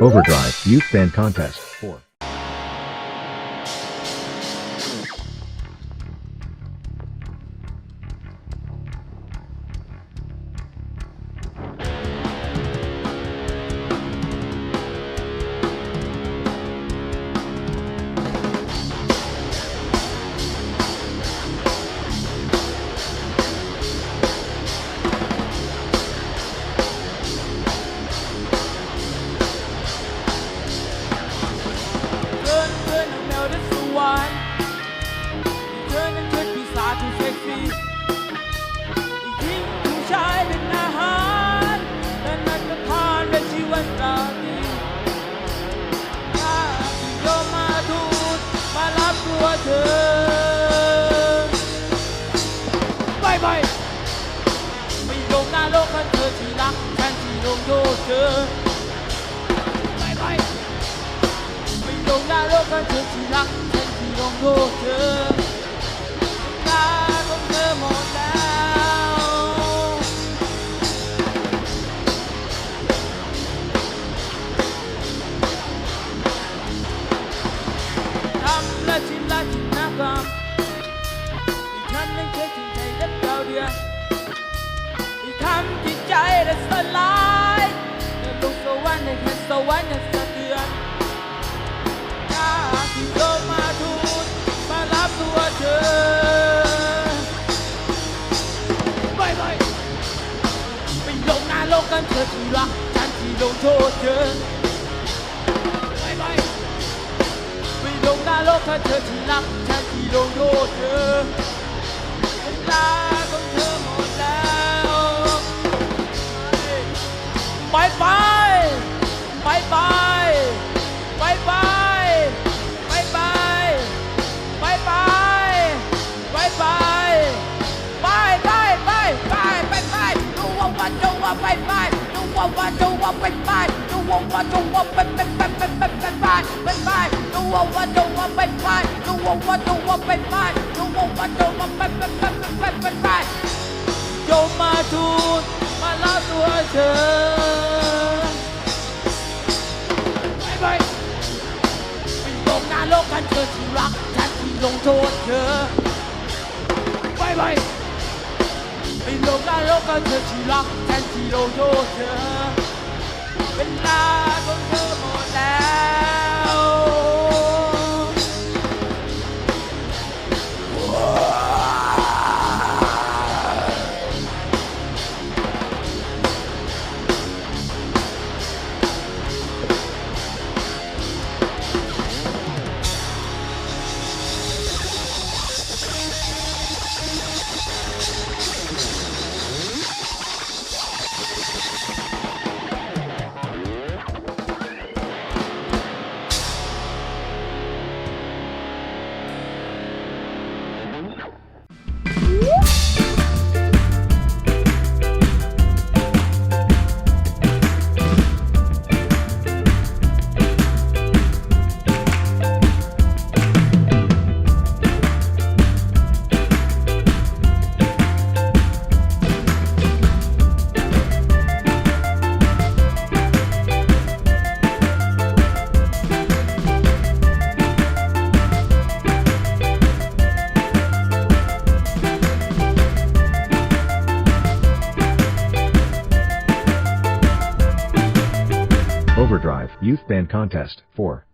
Overdrive Youth Band Contest 4. đồng đô chưa? Mình đâu đã đốt các trường chỉ lặng thành chỉ đồng đô chưa? Ta không nhớ một đau năm là chín là chín na cầm thì thân lên trên trình thầy đất cao điên thì thân thì chạy đất sơn lai สวรรค์นั้นสะเทือนยาที่โยมมาทูตมารับตัวเธอไปไปไปลงหน้าโลกกันเธอที่รักฉันที่ลงโทษเธอไปไปไปลงหน้าโลกกันเธอที่รักฉันที่ลงโทษเธอ ว่าว่าดูว่าเป็นบ้านดูว่าว่าดูว่าเป็นเป็นเป็นเป็นเป็นเป็นบ้านเป็นบ้านดูว่าว่าดูว่าเป็นบ้านดูว่าว่าดูว่าเป็นบ้านดูว่าว่าดูว่าเป็นเป็นเป็นเป็นเป็นเป็นบ้านโยมมาทูลมารับตัวเธอไปไปเป็นโยมนาโลกกันเธอที่รักฉันที่ลงโทษเธอไปไป กกันเธอที่รักฉันที่ลงโทษเธอเวลาของเธอหมดแล้ว Overdrive Youth Band Contest 4.